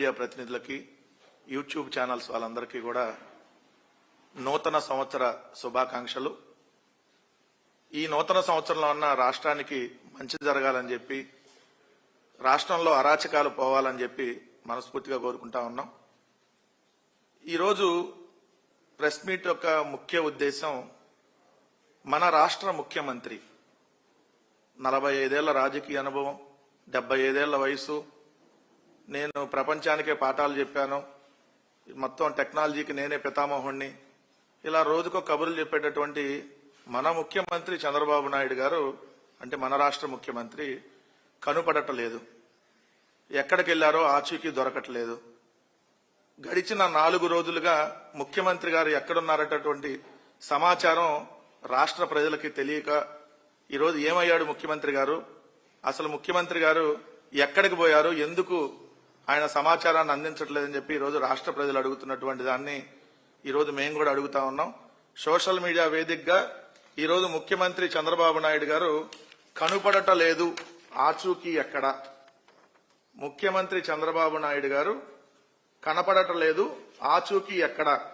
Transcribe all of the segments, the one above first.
Media ప్రతినిధులకి YouTube channels వాళ్ళందరికీ కూడా నూతన సంవత్సర శుభాకాంక్షలు. ఈ నూతన సంవత్సరంలో ఉన్న రాష్ట్రానికి మంచి జరగాలని చెప్పి రాష్ట్రంలో అరాచకాలు పోవాలని చెప్పి మనస్ఫూర్తిగా కోరుకుంటా ఉన్నాం. ఈరోజు ప్రెస్ మీట్ యొక్క ముఖ్య ఉద్దేశం మన రాష్ట్ర ముఖ్యమంత్రి. నలభై ఐదేళ్ళ రాజకీయ అనుభవం డెబ్బై ఐదేళ్ళ వయసు నేను ప్రపంచానికే పాఠాలు చెప్పాను. మొత్తం టెక్నాలజీకి నేనే పితామోహుణ్ణి. ఇలా రోజుకో కబుర్లు చెప్పేటటువంటి మన ముఖ్యమంత్రి చంద్రబాబు నాయుడు గారు అంటే మన రాష్ట్ర ముఖ్యమంత్రి కనుపడటలేదు. ఎక్కడికి వెళ్ళారో ఆచూకీ దొరకట్లేదు. గడిచిన నాలుగు రోజులుగా ముఖ్యమంత్రి గారు ఎక్కడున్నారటటువంటి సమాచారం రాష్ట్ర ప్రజలకి తెలియక ఈరోజు ఏమయ్యాడు ముఖ్యమంత్రి గారు? అసలు ముఖ్యమంత్రి గారు ఎక్కడికి పోయారు? ఎందుకు ఆయన సమాచారాన్ని అందించట్లేదని చెప్పి ఈరోజు రాష్ట్ర ప్రజలు అడుగుతున్నటువంటి దాన్ని ఈరోజు మేము కూడా అడుగుతా ఉన్నాం. సోషల్ మీడియా వేదికగా ఈరోజు ముఖ్యమంత్రి చంద్రబాబు నాయుడు గారు కనుపడట లేదు ఆచూకీ ఎక్కడ? ముఖ్యమంత్రి చంద్రబాబు నాయుడు గారు కనపడట లేదు ఆచూకీ ఎక్కడ?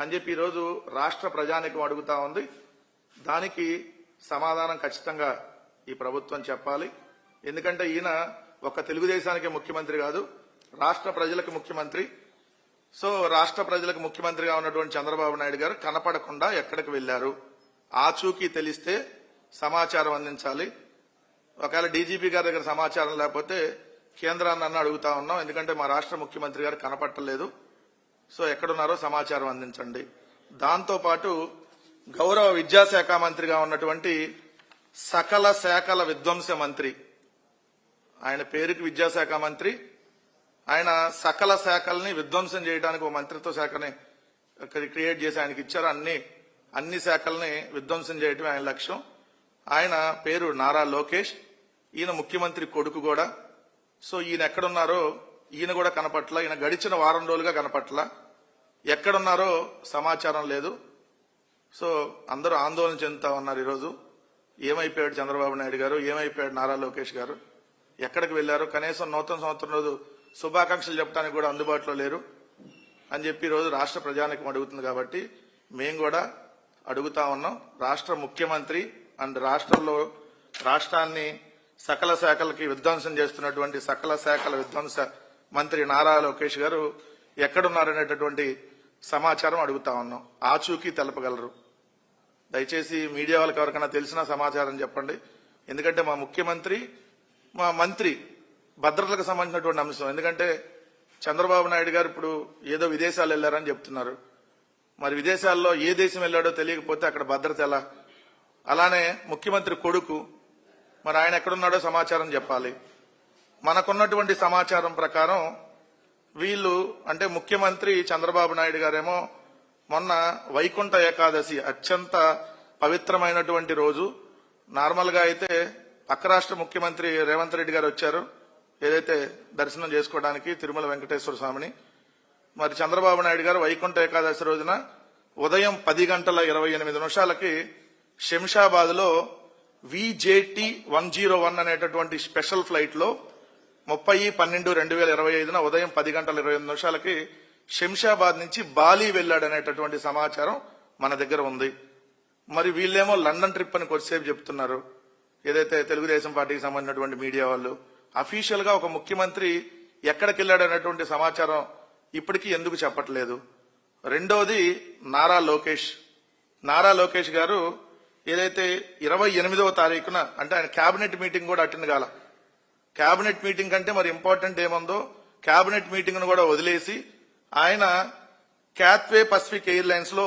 అని చెప్పి ఈరోజు రాష్ట్ర ప్రజానికం అడుగుతా ఉంది. దానికి సమాధానం ఖచ్చితంగా ఈ ప్రభుత్వం చెప్పాలి. ఎందుకంటే ఈయన ఒక తెలుగుదేశానికి ముఖ్యమంత్రి కాదు రాష్ట్ర ప్రజలకు ముఖ్యమంత్రి. సో రాష్ట్ర ప్రజలకు ముఖ్యమంత్రిగా ఉన్నటువంటి చంద్రబాబు నాయుడు గారు కనపడకుండా ఎక్కడికి వెళ్ళారు ఆచూకీ తెలిస్తే సమాచారం అందించాలి. ఒకవేళ డీజీపీ గారి దగ్గర సమాచారం లేకపోతే కేంద్రాన్ని అన్న అడుగుతా ఉన్నాం. ఎందుకంటే మా రాష్ట్ర ముఖ్యమంత్రి గారు కనపట్టలేదు. సో ఎక్కడున్నారో సమాచారం అందించండి. దాంతోపాటు గౌరవ విద్యాశాఖ మంత్రిగా ఉన్నటువంటి సకల శాఖల విధ్వంస మంత్రి ఆయన పేరుకి విద్యాశాఖ మంత్రి ఆయన సకల శాఖల్ని విధ్వంసం చేయడానికి ఒక మంత్రిత్వ శాఖని క్రియేట్ చేసి ఆయనకి ఇచ్చారు. అన్ని అన్ని శాఖల్ని విధ్వంసం చేయటమే ఆయన లక్ష్యం. ఆయన పేరు నారా లోకేష్ ఈయన ముఖ్యమంత్రి కొడుకు కూడా. సో ఈయన ఎక్కడున్నారో ఈయన కూడా కనపట్ల ఈయన గడిచిన వారం రోజులుగా కనపట్ల. ఎక్కడున్నారో సమాచారం లేదు. సో అందరూ ఆందోళన చెందుతా ఉన్నారు ఈరోజు. ఏమైపోయాడు చంద్రబాబు నాయుడు గారు? ఏమైపోయాడు నారా లోకేష్ గారు? ఎక్కడికి వెళ్ళారు కనీసం నూతన సంవత్సరం రోజు శుభాకాంక్షలు చెప్పడానికి కూడా అందుబాటులో లేరు. అని చెప్పి ఈరోజు రాష్ట్ర ప్రజానికం అడుగుతుంది కాబట్టి మేము కూడా అడుగుతా ఉన్నాం. రాష్ట్ర ముఖ్యమంత్రి అండ్ రాష్ట్రంలో రాష్ట్రాన్ని సకల శాఖలకి విధ్వంసం చేస్తున్నటువంటి సకల శాఖల విధ్వంస మంత్రి నారా లోకేష్ గారు ఎక్కడున్నారనేటటువంటి సమాచారం అడుగుతా ఉన్నాం. ఆచూకీ తెలపగలరు. దయచేసి మీడియా వాళ్ళకి ఎవరికైనా తెలిసిన సమాచారం చెప్పండి. ఎందుకంటే మా ముఖ్యమంత్రి మా మంత్రి భద్రతలకు సంబంధించినటువంటి అంశం. ఎందుకంటే చంద్రబాబు నాయుడు గారు ఇప్పుడు ఏదో విదేశాలు వెళ్ళారని చెప్తున్నారు. మరి విదేశాల్లో ఏ దేశం వెళ్ళాడో తెలియకపోతే అక్కడ భద్రత ఎలా? అలానే ముఖ్యమంత్రి కొడుకు మరి ఆయన ఎక్కడున్నాడో సమాచారం చెప్పాలి. మనకున్నటువంటి సమాచారం ప్రకారం వీళ్ళు అంటే ముఖ్యమంత్రి చంద్రబాబు నాయుడు గారేమో మొన్న వైకుంఠ ఏకాదశి అత్యంత పవిత్రమైనటువంటి రోజు. నార్మల్గా అయితే పక్క రాష్ట్ర ముఖ్యమంత్రి రేవంత్ రెడ్డి గారు వచ్చారు. ఏదైతే దర్శనం చేసుకోవడానికి తిరుమల వెంకటేశ్వర స్వామిని. మరి చంద్రబాబు నాయుడు గారు వైకుంఠ ఏకాదశి రోజున ఉదయం పది గంటల ఇరవై ఎనిమిది నిమిషాలకి శంషాబాద్లో విజేటి వన్ జీరో వన్ అనేటటువంటి స్పెషల్ ఫ్లైట్లో ముప్పై పన్నెండు రెండు వేల ఇరవై ఐదున ఉదయం పది గంటల ఇరవై ఎనిమిది నిమిషాలకి శంషాబాద్ నుంచి బాలి వెళ్ళాడనేటటువంటి సమాచారం మన దగ్గర ఉంది. మరి వీళ్ళేమో లండన్ ట్రిప్ అని కొద్దిసేపు చెప్తున్నారు. ఏదైతే తెలుగుదేశం పార్టీకి సంబంధించినటువంటి మీడియా వాళ్ళు అఫీషియల్గా ఒక ముఖ్యమంత్రి ఎక్కడికి వెళ్ళాడు అనేటువంటి సమాచారం ఇప్పటికీ ఎందుకు చెప్పట్లేదు. రెండోది నారా లోకేష్. నారా లోకేష్ గారు ఏదైతే ఇరవై ఎనిమిదవ తారీఖున అంటే ఆయన కేబినెట్ మీటింగ్ కూడా అటెండ్ కాల. కేబినెట్ మీటింగ్ కంటే మరి ఇంపార్టెంట్ ఏముందో కేబినెట్ మీటింగ్ను కూడా వదిలేసి ఆయన క్యాత్వే పసిఫిక్ ఎయిర్లైన్స్లో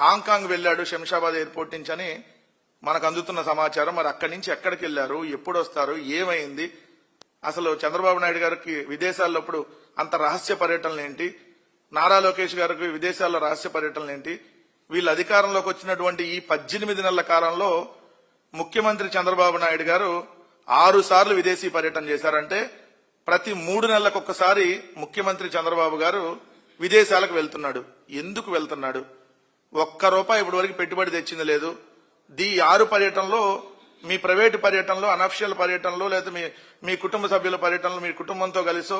హాంకాంగ్ వెళ్ళాడు శంషాబాద్ ఎయిర్పోర్ట్ నుంచి అని మనకు అందుతున్న సమాచారం మరి అక్కడి నుంచి ఎక్కడికి వెళ్ళారు ఎప్పుడు వస్తారు ఏమైంది? అసలు చంద్రబాబు నాయుడు గారికి విదేశాల్లో ఇప్పుడు అంత రహస్య పర్యటనలు ఏంటి? నారా లోకేష్ గారికి విదేశాల్లో రహస్య పర్యటనలు ఏంటి? వీళ్ళు అధికారంలోకి వచ్చినటువంటి ఈ పద్దెనిమిది నెలల కాలంలో ముఖ్యమంత్రి చంద్రబాబు నాయుడు గారు ఆరు సార్లు విదేశీ పర్యటన చేశారంటే ప్రతి మూడు నెలలకు ఒక్కసారి ముఖ్యమంత్రి చంద్రబాబు గారు విదేశాలకు వెళ్తున్నాడు. ఎందుకు వెళ్తున్నాడు? ఒక్క రూపాయి ఇప్పటి వరకు పెట్టుబడి తెచ్చింది లేదు. దీ ఆరు పర్యటనలో మీ ప్రైవేటు పర్యటనలో అనఫిషియల్ పర్యటనలో లేదా మీ మీ కుటుంబ సభ్యుల పర్యటనలో మీ కుటుంబంతో కలిసో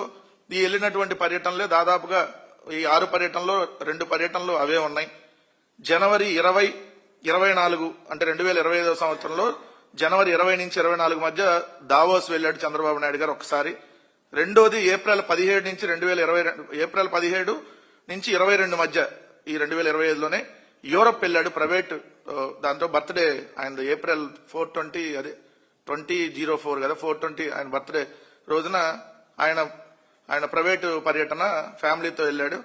ఈ వెళ్ళినటువంటి పర్యటనలే దాదాపుగా ఈ ఆరు పర్యటనలో రెండు పర్యటనలు అవే ఉన్నాయి. జనవరి ఇరవై ఇరవై నాలుగు అంటే రెండు వేల ఇరవై ఐదవ సంవత్సరంలో జనవరి ఇరవై నుంచి ఇరవై నాలుగు మధ్య దావోస్ వెళ్ళాడు చంద్రబాబు నాయుడు గారు ఒకసారి. రెండోది ఏప్రిల్ పదిహేడు నుంచి రెండు వేల ఇరవై ఏప్రిల్ పదిహేడు నుంచి ఇరవై రెండు మధ్య ఈ రెండు వేల ఇరవై ఐదులోనే యూరప్ వెళ్ళాడు ప్రైవేట్ దాంతో బర్త్డే ఆయన ఏప్రిల్ ఫోర్ ట్వంటీ అదే ట్వంటీ జీరో ఫోర్ కదా ఫోర్ ట్వంటీ ఆయన బర్త్డే రోజున ఆయన ఆయన ప్రైవేటు పర్యటన ఫ్యామిలీతో వెళ్ళాడు.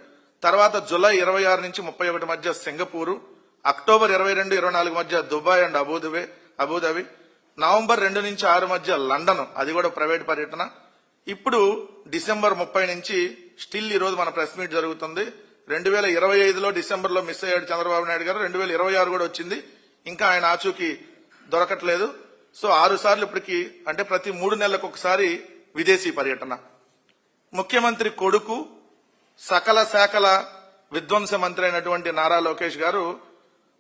తర్వాత జూలై ఇరవై ఆరు నుంచి ముప్పై ఒకటి మధ్య సింగపూరు అక్టోబర్ ఇరవై రెండు ఇరవై నాలుగు మధ్య Dubai and Abu Dhabi Abu Dhabi November రెండు నుంచి ఆరు మధ్య లండన్ అది కూడా ప్రైవేట్ పర్యటన. ఇప్పుడు డిసెంబర్ ముప్పై నుంచి స్టిల్ ఈ రోజు మన ప్రెస్ మీట్ జరుగుతుంది. రెండు వేల ఇరవై ఐదులో డిసెంబర్లో మిస్ అయ్యాడు చంద్రబాబు నాయుడు గారు. రెండు వేల ఇరవై ఆరు కూడా వచ్చింది. ఇంకా ఆయన ఆచూకీ దొరకట్లేదు. సో ఆరు సార్లు ఇప్పటికి అంటే ప్రతి మూడు నెలలకు ఒకసారి విదేశీ పర్యటన. ముఖ్యమంత్రి కొడుకు సకల శాఖల విధ్వంస మంత్రి అయినటువంటి నారా లోకేష్ గారు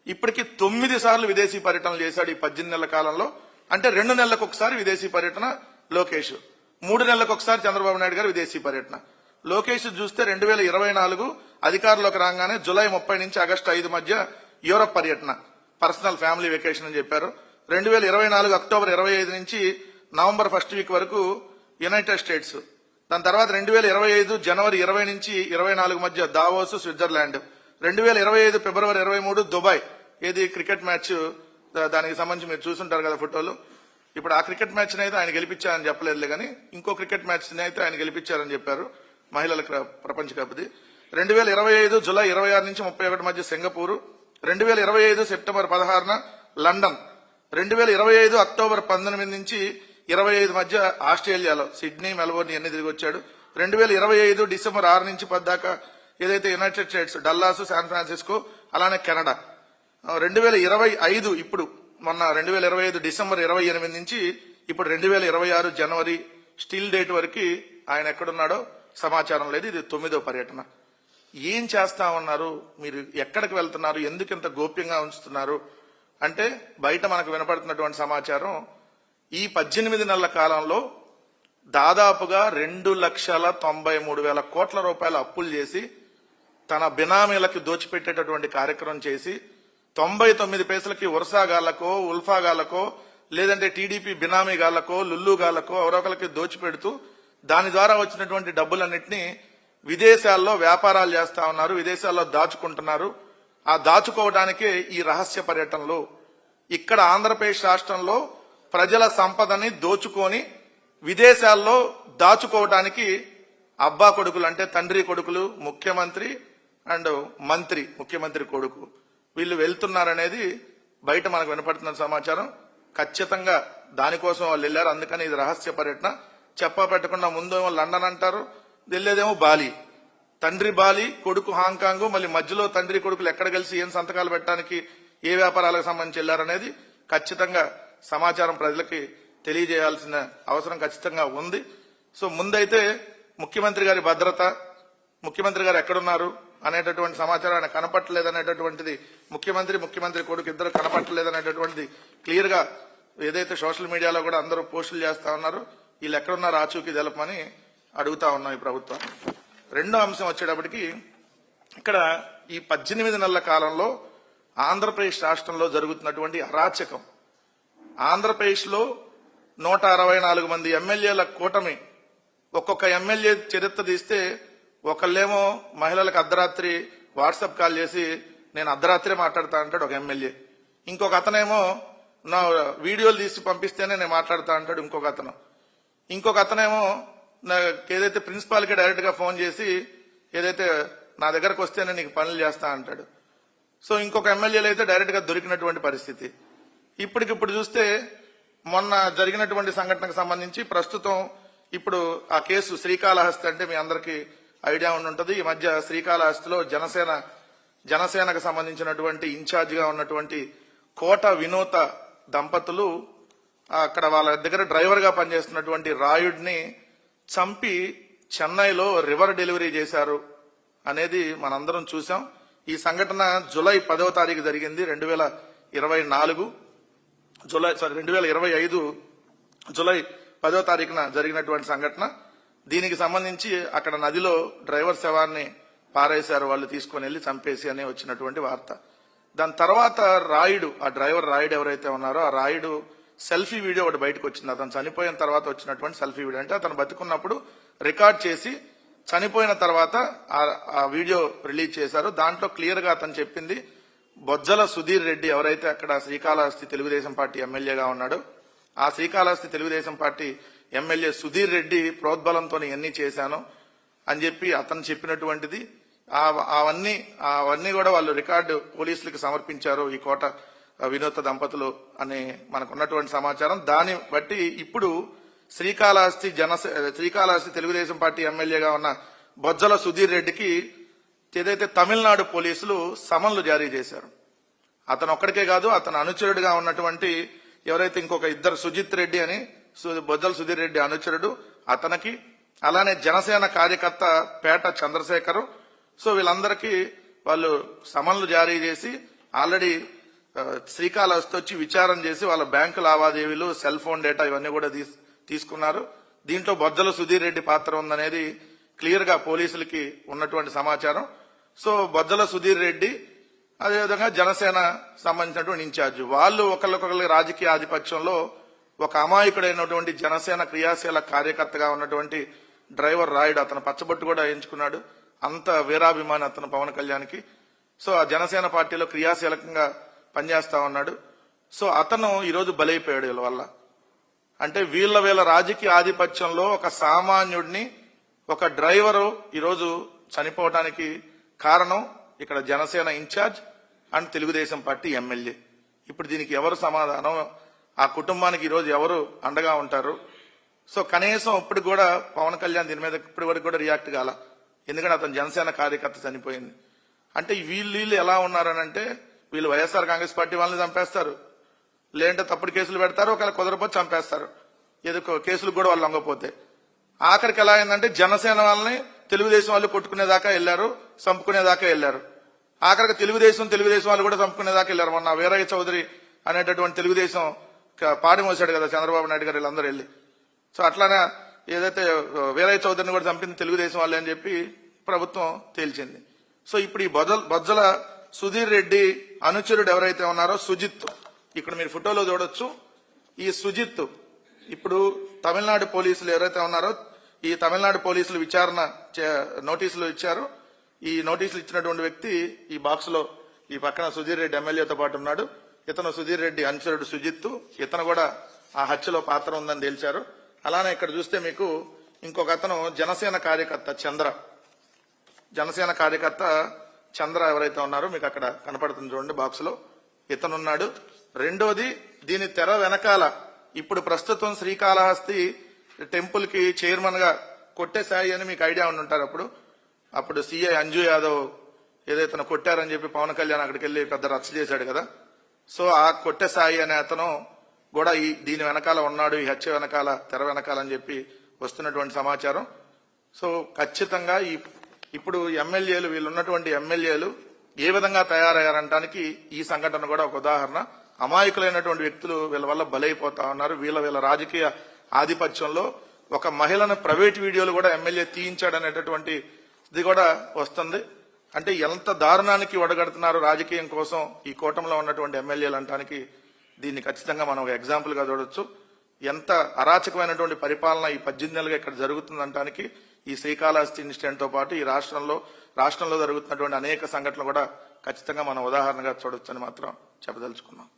ఇప్పటికి తొమ్మిది సార్లు విదేశీ పర్యటనలు చేశాడు ఈ పద్దెనిమిది నెలల కాలంలో. అంటే రెండు నెలలకు ఒకసారి విదేశీ పర్యటన లోకేష్. మూడు నెలలకు ఒకసారి చంద్రబాబు నాయుడు గారు విదేశీ పర్యటన. లోకేష్ చూస్తే రెండు వేల ఇరవై నాలుగు అధికారంలోకి రాగానే జూలై ముప్పై నుంచి ఆగస్టు ఐదు మధ్య యూరప్ పర్యటన పర్సనల్ ఫ్యామిలీ వెకేషన్ అని చెప్పారు. రెండు వేల ఇరవై నాలుగు అక్టోబర్ ఇరవై ఐదు నుంచి నవంబర్ ఫస్ట్ వీక్ వరకు యునైటెడ్ స్టేట్స్. దాని తర్వాత రెండు వేల ఇరవై ఐదు జనవరి ఇరవై నుంచి ఇరవై నాలుగు మధ్య దావోస్ స్విట్జర్లాండ్. రెండు వేల ఇరవై ఐదు ఫిబ్రవరి ఇరవై మూడు దుబాయ్. ఏది క్రికెట్ మ్యాచ్ దానికి సంబంధించి మీరు చూసుంటారు కదా ఫోటోలు. ఇప్పుడు ఆ క్రికెట్ మ్యాచ్ అయితే ఆయన గెలిపించారని చెప్పలేదు కానీ ఇంకో క్రికెట్ మ్యాచ్ అయితే ఆయన గెలిపించారని చెప్పారు మహిళల క్ర- ప్రపంచ కప్ది. రెండు వేల ఇరవై ఐదు జులై ఇరవై ఆరు నుంచి ముప్పై ఒకటి మధ్య సింగపూర్ రెండు వేల ఇరవై ఐదు సెప్టెంబర్ పదహారున లండన్ రెండు వేల ఇరవై ఐదు అక్టోబర్ పంతొమ్మిది నుంచి ఇరవై ఐదు మధ్య ఆస్ట్రేలియాలో సిడ్నీ మెల్బోర్న్ ఇవన్నీ తిరిగి వచ్చాడు. రెండు వేల ఇరవై ఐదు డిసెంబర్ ఆరు నుంచి పద్దాకా ఏదైతే United States Dallas San Francisco అలానే కెనడా. రెండు వేల ఇరవై ఐదు ఇప్పుడు మొన్న రెండు వేల ఇరవై ఐదు డిసెంబర్ ఇరవై ఎనిమిది నుంచి ఇప్పుడు రెండు వేల ఇరవై ఆరు జనవరి స్టిల్ డేట్ వరకు ఆయన ఎక్కడున్నాడో సమాచారం లేదు. ఇది తొమ్మిదో పర్యటన. ఏం చేస్తా ఉన్నారు? మీరు ఎక్కడికి వెళ్తున్నారు? ఎందుకు ఇంత గోప్యంగా ఉంచుతున్నారు? అంటే బయట మనకు వినపడుతున్నటువంటి సమాచారం ఈ పద్దెనిమిది నెలల కాలంలో దాదాపుగా రెండు లక్షల తొంభై మూడు వేల కోట్ల రూపాయల అప్పులు చేసి తన బినామీలకు దోచిపెట్టేటటువంటి కార్యక్రమం చేసి తొంభై తొమ్మిది పైసలకి ఉరసాగాళ్ళకో ఉల్ఫాగాళ్ళకో లేదంటే టీడీపీ బినామీగాళ్ళకో లుల్లుగాళ్ళకో ఎవరొకరికి దోచిపెడుతూ దాని ద్వారా వచ్చినటువంటి డబ్బులన్నింటినీ విదేశాల్లో వ్యాపారాలు చేస్తా ఉన్నారు విదేశాల్లో దాచుకుంటున్నారు. ఆ దాచుకోవడానికే ఈ రహస్య పర్యటనలు ఇక్కడ ఆంధ్రప్రదేశ్ రాష్ట్రంలో ప్రజల సంపదని దోచుకొని విదేశాల్లో దాచుకోవడానికి అబ్బా కొడుకులు అంటే తండ్రి కొడుకులు ముఖ్యమంత్రి అండ్ మంత్రి ముఖ్యమంత్రి కొడుకు. వీళ్ళు వెళ్తున్నారనేది బయట మనకు వినపడుతున్న సమాచారం. ఖచ్చితంగా దానికోసం వాళ్ళు వెళ్ళారు. అందుకని ఇది రహస్య పర్యటన. చెప్పా పెట్టకుండా ముందేమో లండన్ అంటారు. వెళ్ళేదేమో బాలి. తండ్రి బాలి కొడుకు హాంకాంగ్ మళ్ళీ మధ్యలో తండ్రి కొడుకులు ఎక్కడ కలిసి ఏం సంతకాలు పెట్టడానికి ఏ వ్యాపారాలకు సంబంధించి వెళ్ళారనేది ఖచ్చితంగా సమాచారం ప్రజలకి తెలియజేయాల్సిన అవసరం ఖచ్చితంగా ఉంది. సో ముందైతే ముఖ్యమంత్రి గారి భద్రత ముఖ్యమంత్రి గారు ఎక్కడున్నారు అనేటటువంటి సమాచారం ఆయన కనపట్టలేదు అనేటటువంటిది ముఖ్యమంత్రి ముఖ్యమంత్రి కొడుకు ఇద్దరు కనపట్టలేదు అనేటటువంటిది క్లియర్గా ఏదైతే సోషల్ మీడియాలో కూడా అందరూ పోస్టులు చేస్తా ఉన్నారు వీళ్ళు ఎక్కడున్నారు ఆచూకీ తెలపమని అడుగుతా ఉన్నాం ఈ ప్రభుత్వం. రెండో అంశం వచ్చేటప్పటికి ఇక్కడ ఈ పద్దెనిమిది నెలల కాలంలో ఆంధ్రప్రదేశ్ రాష్ట్రంలో జరుగుతున్నటువంటి అరాచకం. ఆంధ్రప్రదేశ్లో నూట అరవై నాలుగు మంది ఎమ్మెల్యేల కూటమి ఒక్కొక్క ఎమ్మెల్యే చరిత్ర తీస్తే ఒకళ్ళేమో మహిళలకు అర్ధరాత్రి వాట్సాప్ కాల్ చేసి నేను అర్ధరాత్రి మాట్లాడతా అంటాడు ఒక ఎమ్మెల్యే. ఇంకొక అతనేమో నా వీడియోలు తీసి పంపిస్తేనే నేను మాట్లాడతా అంటాడు ఇంకొక అతను. ఇంకొక అతనేమో నాకు ఏదైతే ప్రిన్సిపాల్కి డైరెక్ట్గా ఫోన్ చేసి ఏదైతే నా దగ్గరకు వస్తేనే నీకు పనులు చేస్తా అంటాడు. సో ఇంకొక ఎమ్మెల్యేలు అయితే డైరెక్ట్గా దొరికినటువంటి పరిస్థితి. ఇప్పటికిప్పుడు చూస్తే మొన్న జరిగినటువంటి సంఘటనకు సంబంధించి ప్రస్తుతం ఇప్పుడు ఆ కేసు శ్రీకాళహస్తి అంటే మీ అందరికీ ఐడియా ఉండి ఉంటుంది ఈ మధ్య శ్రీకాళహస్తిలో జనసేన జనసేనకు సంబంధించినటువంటి ఇన్ఛార్జిగా ఉన్నటువంటి కోట వినూత దంపతులు అక్కడ వాళ్ళ దగ్గర డ్రైవర్గా పనిచేస్తున్నటువంటి రాయుడిని చంపి చెన్నైలో రివర్ డెలివరీ చేశారు అనేది మనందరం చూసాం ఈ సంఘటన జులై పదవ తారీఖు జరిగింది రెండు వేల ఇరవై నాలుగు. జులై సారీ రెండు వేల ఇరవై ఐదు జులై పదో తారీఖున జరిగినటువంటి సంఘటన. దీనికి సంబంధించి అక్కడ నదిలో డ్రైవర్ శవాన్ని పారేశారు వాళ్ళు తీసుకొని వెళ్ళి చంపేసి అని వచ్చినటువంటి వార్త. దాని తర్వాత రాయుడు ఆ డ్రైవర్ రాయుడు ఎవరైతే ఉన్నారో ఆ రాయుడు సెల్ఫీ వీడియో ఒకటి బయటకు వచ్చింది. అతను చనిపోయిన తర్వాత వచ్చినటువంటి సెల్ఫీ వీడియో. అంటే అతను బతుకున్నప్పుడు రికార్డ్ చేసి చనిపోయిన తర్వాత ఆ- ఆ వీడియో రిలీజ్ చేశారు. దాంట్లో క్లియర్గా అతను చెప్పింది బొజ్జల సుధీర్ రెడ్డి ఎవరైతే అక్కడ శ్రీకాళహస్తి తెలుగుదేశం పార్టీ ఎమ్మెల్యేగా ఉన్నాడో ఆ శ్రీకాళహస్తి తెలుగుదేశం పార్టీ ఎమ్మెల్యే సుధీర్ రెడ్డి ప్రోద్బలంతో ఎన్ని చేశాను అని చెప్పి అతను చెప్పినటువంటిది. అవన్నీ అవన్నీ కూడా వాళ్ళు రికార్డు పోలీసులకు సమర్పించారు ఈ కోట వినూత్న దంపతులు అని మనకున్నటువంటి సమాచారం. దాన్ని బట్టి ఇప్పుడు శ్రీకాళహస్తి జనసే శ్రీకాళహస్తి తెలుగుదేశం పార్టీ ఎమ్మెల్యేగా ఉన్న బొజ్జల సుధీర్ రెడ్డికి ఏదైతే తమిళనాడు పోలీసులు సమన్లు జారీ చేశారు. అతను ఒక్కడికే కాదు అతను అనుచరుడిగా ఉన్నటువంటి ఎవరైతే ఇంకొక ఇద్దరు సుజిత్ రెడ్డి అని బొజ్జల సుధీర్ రెడ్డి అనుచరుడు అతనికి అలానే జనసేన కార్యకర్త పేట చంద్రశేఖరు. సో వీళ్ళందరికీ వాళ్ళు సమన్లు జారీ చేసి ఆల్రెడీ శ్రీకాళహస్తి వచ్చి విచారం చేసి వాళ్ళ బ్యాంకు లావాదేవీలు సెల్ ఫోన్ డేటా ఇవన్నీ కూడా తీసుకున్నారు. దీంట్లో బొజ్జల సుధీర్ రెడ్డి పాత్ర ఉందనేది క్లియర్గా పోలీసులకి ఉన్నటువంటి సమాచారం. సో బొజ్జల సుధీర్ రెడ్డి అదేవిధంగా జనసేన సంబంధించినటువంటి ఇన్ఛార్జ్. వాళ్ళు ఒకరికొకరి రాజకీయ ఆధిపత్యంలో ఒక అమాయకుడైనటువంటి జనసేన క్రియాశీల కార్యకర్తగా ఉన్నటువంటి డ్రైవర్ రాయుడు అతను పచ్చబొట్టు కూడా ఎంచుకున్నాడు. అంత వీరాభిమాని అతను పవన్ కళ్యాణ్కి. సో ఆ జనసేన పార్టీలో క్రియాశీలకంగా పనిచేస్తా ఉన్నాడు. సో అతను ఈరోజు బలైపోయాడు వీళ్ళ వల్ల. అంటే వీళ్ళ వీళ్ళ రాజకీయ ఆధిపత్యంలో ఒక సామాన్యుడిని ఒక డ్రైవరు ఈరోజు చనిపోవడానికి కారణం ఇక్కడ Janasena in-charge and Telugu Desam party MLA. ఇప్పుడు దీనికి ఎవరు సమాధానం? ఆ కుటుంబానికి ఈరోజు ఎవరు అండగా ఉంటారు? సో కనీసం ఇప్పుడు కూడా పవన్ కళ్యాణ్ దీని మీద ఇప్పటి వరకు కూడా రియాక్ట్ కాల. ఎందుకంటే అతను జనసేన కార్యకర్త చనిపోయింది. అంటే వీళ్ళు వీళ్ళు ఎలా ఉన్నారనంటే వీళ్ళు వైఎస్ఆర్ కాంగ్రెస్ పార్టీ వాళ్ళని చంపేస్తారు. లేదంటే తప్పుడు కేసులు పెడతారు ఒకవేళ కుదరపోతే చంపేస్తారు. ఏదో ఒక కేసులు కూడా వాళ్ళు లొంగపోతే. ఆఖరికి ఎలా అయిందంటే జనసేన వాళ్ళని తెలుగుదేశం వాళ్ళు కొట్టుకునేదాకా వెళ్ళారు చంపుకునేదాకా వెళ్ళారు. ఆఖరికి తెలుగుదేశం తెలుగుదేశం వాళ్ళు కూడా చంపుకునేదాకా వెళ్ళారు. మొన్న వీరయ్య చౌదరి అనేటటువంటి తెలుగుదేశం పాడి మోసాడు కదా చంద్రబాబు నాయుడు గారు వీళ్ళందరూ వెళ్ళి. సో అట్లానే ఏదైతే వీరయ్య చౌదరిని కూడా చంపింది తెలుగుదేశం వాళ్ళే అని చెప్పి ప్రభుత్వం తేల్చింది. సో ఇప్పుడు ఈ బొజ్జల బొజ్జల సుధీర్ రెడ్డి అనుచరుడు ఎవరైతే ఉన్నారో సుజిత్. ఇక్కడ మీరు ఫోటోలో చూడొచ్చు. ఈ సుజిత్ ఇప్పుడు తమిళనాడు పోలీసులు ఎవరైతే ఉన్నారో ఈ తమిళనాడు పోలీసులు విచారణ చే- నోటీసులు ఇచ్చారు. ఈ నోటీసులు ఇచ్చినటువంటి వ్యక్తి ఈ బాక్స్లో ఈ పక్కన సుధీర్ రెడ్డి ఎమ్మెల్యేతో పాటు ఉన్నాడు. ఇతను సుధీర్ రెడ్డి అనుచరుడు సుజిత్. ఇతను కూడా ఆ హత్యలో పాత్ర ఉందని తేల్చారు. అలానే ఇక్కడ చూస్తే మీకు ఇంకొక అతను జనసేన కార్యకర్త చంద్ర. జనసేన కార్యకర్త చంద్ర ఎవరైతే ఉన్నారో మీకు అక్కడ కనపడుతుంది చూడండి బాక్స్లో. ఇతనున్నాడు. రెండోది దీని తెర వెనకాల ఇప్పుడు ప్రస్తుతం శ్రీకాళహస్తి టెంపుల్కి చైర్మన్గా కొట్టే సాయి అని మీకు ఐడియా ఉండి ఉంటారు అప్పుడు. అప్పుడు సీఐ అంజు యాదవ్ ఏదైతే కొట్టారని చెప్పి పవన్ కళ్యాణ్ అక్కడికి వెళ్ళి పెద్ద రచ్చ చేశాడు కదా. సో ఆ కొట్టే సాయి అనే అతను కూడా ఈ దీని వెనకాల ఉన్నాడు ఈ హత్య వెనకాల తెర వెనకాల అని చెప్పి వస్తున్నటువంటి సమాచారం. సో ఖచ్చితంగా ఈ ఇప్పుడు ఎమ్మెల్యేలు వీళ్ళు ఉన్నటువంటి ఎమ్మెల్యేలు ఏ విధంగా తయారయ్యారంటానికి ఈ సంఘటన కూడా ఒక ఉదాహరణ. అమాయకులైనటువంటి వ్యక్తులు వీళ్ళ వల్ల బలైపోతా ఉన్నారు. వీళ్ళ వీళ్ళ రాజకీయ ఆధిపత్యంలో ఒక మహిళను ప్రైవేట్ వీడియోలు కూడా ఎమ్మెల్యే తీయించాడనేటటువంటి ఇది కూడా వస్తుంది. అంటే ఎంత దారుణానికి వడగడుతున్నారు రాజకీయం కోసం ఈ కూటమిలో ఉన్నటువంటి ఎమ్మెల్యేలు అంటానికి దీన్ని ఖచ్చితంగా మనం ఒక ఎగ్జాంపుల్గా చూడొచ్చు. ఎంత అరాచకమైనటువంటి పరిపాలన ఈ పద్దెనిమిది నెలలుగా ఇక్కడ జరుగుతుందంటానికి ఈ శ్రీకాళహస్తి ఇన్సిడెంట్తో పాటు ఈ రాష్ట్రంలో రాష్ట్రంలో జరుగుతున్నటువంటి అనేక సంఘటనలు కూడా ఖచ్చితంగా మనం ఉదాహరణగా చూడొచ్చని మాత్రం చెప్పదలుచుకున్నాం.